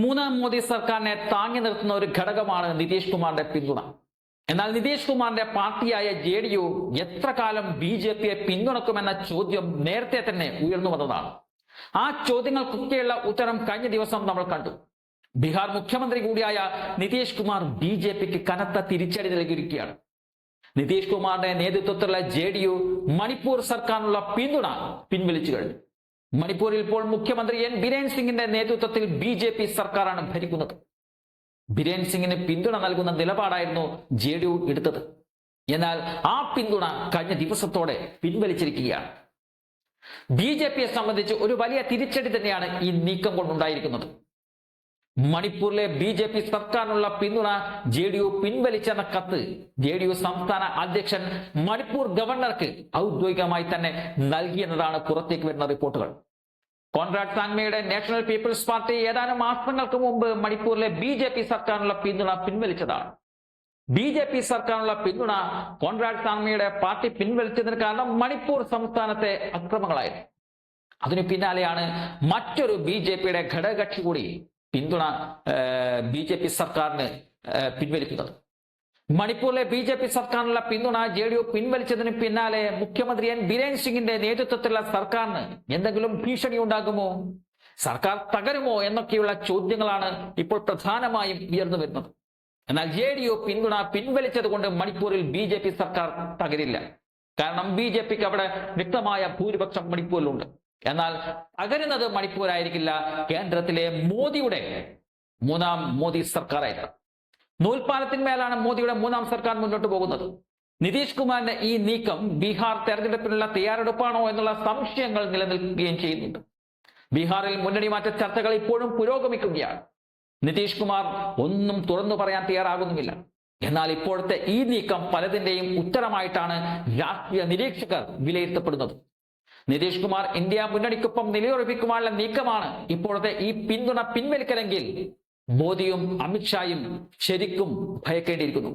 മൂന്നാം മോദി സർക്കാരിനെ താങ്ങി നിർത്തുന്ന ഒരു ഘടകമാണ് നിതീഷ് കുമാറിന്റെ പിന്തുണ. എന്നാൽ നിതീഷ് കുമാറിന്റെ പാർട്ടിയായ ജെ ഡി യു എത്ര കാലം ബി ജെ പിയെ പിന്തുണക്കുമെന്ന ചോദ്യം നേരത്തെ തന്നെ ഉയർന്നു വന്നതാണ്. ആ ചോദ്യങ്ങൾക്കൊക്കെയുള്ള ഉത്തരം കഴിഞ്ഞ ദിവസം നമ്മൾ കണ്ടു. ബീഹാർ മുഖ്യമന്ത്രി കൂടിയായ നിതീഷ് കുമാർ ബി ജെ പിക്ക് കനത്ത തിരിച്ചടി നൽകിയിരിക്കുകയാണ്. നിതീഷ് കുമാറിന്റെ നേതൃത്വത്തിലുള്ള ജെ ഡി യു മണിപ്പൂർ സർക്കാരിനുള്ള പിന്തുണ പിൻവലിച്ചു കഴിഞ്ഞു. മണിപ്പൂരിൽ ഇപ്പോൾ മുഖ്യമന്ത്രി എൻ. ബിരേൻ സിംഗിന്റെ നേതൃത്വത്തിൽ ബി ജെ പി സർക്കാരാണ് ഭരിക്കുന്നത്. ബിരേൻ സിംഗിന് പിന്തുണ നൽകുന്ന നിലപാടായിരുന്നു ജെ ഡി യു എടുത്തത്. എന്നാൽ ആ പിന്തുണ കഴിഞ്ഞ ദിവസത്തോടെ പിൻവലിച്ചിരിക്കുകയാണ്. ബി ജെ പിയെ സംബന്ധിച്ച് ഒരു വലിയ തിരിച്ചടി തന്നെയാണ് ഈ നീക്കം കൊണ്ടുണ്ടായിരിക്കുന്നത്. മണിപ്പൂരിലെ ബി ജെ പി സർക്കാരിനുള്ള പിന്തുണ ജെ ഡി യു പിൻവലിച്ചെന്ന കത്ത് ജെ ഡി യു സംസ്ഥാന അധ്യക്ഷൻ മണിപ്പൂർ ഗവർണർക്ക് ഔദ്യോഗികമായി തന്നെ നൽകിയെന്നതാണ് പുറത്തേക്ക് വരുന്ന റിപ്പോർട്ടുകൾ. കോൺറാഡ് സാങ്മയുടെ നാഷണൽ പീപ്പിൾസ് പാർട്ടി ഏതാനും മാസങ്ങൾക്ക് മുമ്പ് മണിപ്പൂരിലെ ബി ജെ പി സർക്കാരിനുള്ള പിന്തുണ പിൻവലിച്ചതാണ്. ബി ജെ പി സർക്കാരിനുള്ള പിന്തുണ കോൺറാഡ് സാങ്മയുടെ പാർട്ടി പിൻവലിച്ചതിന് കാരണം മണിപ്പൂർ സംസ്ഥാനത്തെ അക്രമങ്ങളായിരുന്നു. അതിനു പിന്നാലെയാണ് മറ്റൊരു ബി ജെ പിയുടെ ഘടകകക്ഷി കൂടി പിന്തുണ ബി ജെ പി സർക്കാരിന് പിൻവലിക്കുന്നത്. മണിപ്പൂരിലെ ബി ജെ പി സർക്കാരിനുള്ള പിന്തുണ ജെ ഡി യു പിൻവലിച്ചതിന് പിന്നാലെ മുഖ്യമന്ത്രി എൻ. ബിരേൻ സിംഗിന്റെ നേതൃത്വത്തിലുള്ള സർക്കാരിന് എന്തെങ്കിലും ഭീഷണി ഉണ്ടാകുമോ? സർക്കാർ തകരുമോ എന്നൊക്കെയുള്ള ചോദ്യങ്ങളാണ് ഇപ്പോൾ പ്രധാനമായും ഉയർന്നു വരുന്നത്. എന്നാൽ ജെ ഡി യു പിന്തുണ പിൻവലിച്ചത് കൊണ്ട് മണിപ്പൂരിൽ ബി ജെ പി സർക്കാർ തകരില്ല. കാരണം ബി ജെ പിക്ക് അവിടെ വ്യക്തമായ ഭൂരിപക്ഷം മണിപ്പൂരിലുണ്ട്. എന്നാൽ തകരുന്നത് മണിപ്പൂരായിരിക്കില്ല. കേന്ദ്രത്തിലെ മോദിയുടെ മൂന്നാം മോദി സർക്കാരായിരിക്കും നൂൽപാലത്തിന്മേലാണ് മോദിയുടെ മൂന്നാം സർക്കാർ മുന്നോട്ട് പോകുന്നത്. നിതീഷ് കുമാറിന്റെ ഈ നീക്കം ബീഹാർ തെരഞ്ഞെടുപ്പിനുള്ള തയ്യാറെടുപ്പാണോ എന്നുള്ള സംശയങ്ങൾ നിലനിൽക്കുകയും ചെയ്യുന്നുണ്ട്. ബീഹാറിൽ മുന്നണി മാറ്റ ചർച്ചകൾ ഇപ്പോഴും പുരോഗമിക്കുകയാണ്. നിതീഷ് കുമാർ ഒന്നും തുറന്നു പറയാൻ തയ്യാറാകുന്നുമില്ല എന്നാൽ ഇപ്പോഴത്തെ ഈ നീക്കം പലതിന്റെയും ഉത്തരമായിട്ടാണ് രാഷ്ട്രീയ നിരീക്ഷകർ വിലയിരുത്തപ്പെടുന്നത്. നിതീഷ് കുമാർ ഇന്ത്യ മുന്നണിക്കൊപ്പം നിലയുറപ്പിക്കുവാനുള്ള നീക്കമാണ് ഇപ്പോഴത്തെ ഈ പിന്തുണ പിൻവലിക്കലെങ്കിൽ മോദിയും അമിത്ഷായും ശരിക്കും ഭയക്കേണ്ടിയിരിക്കുന്നു.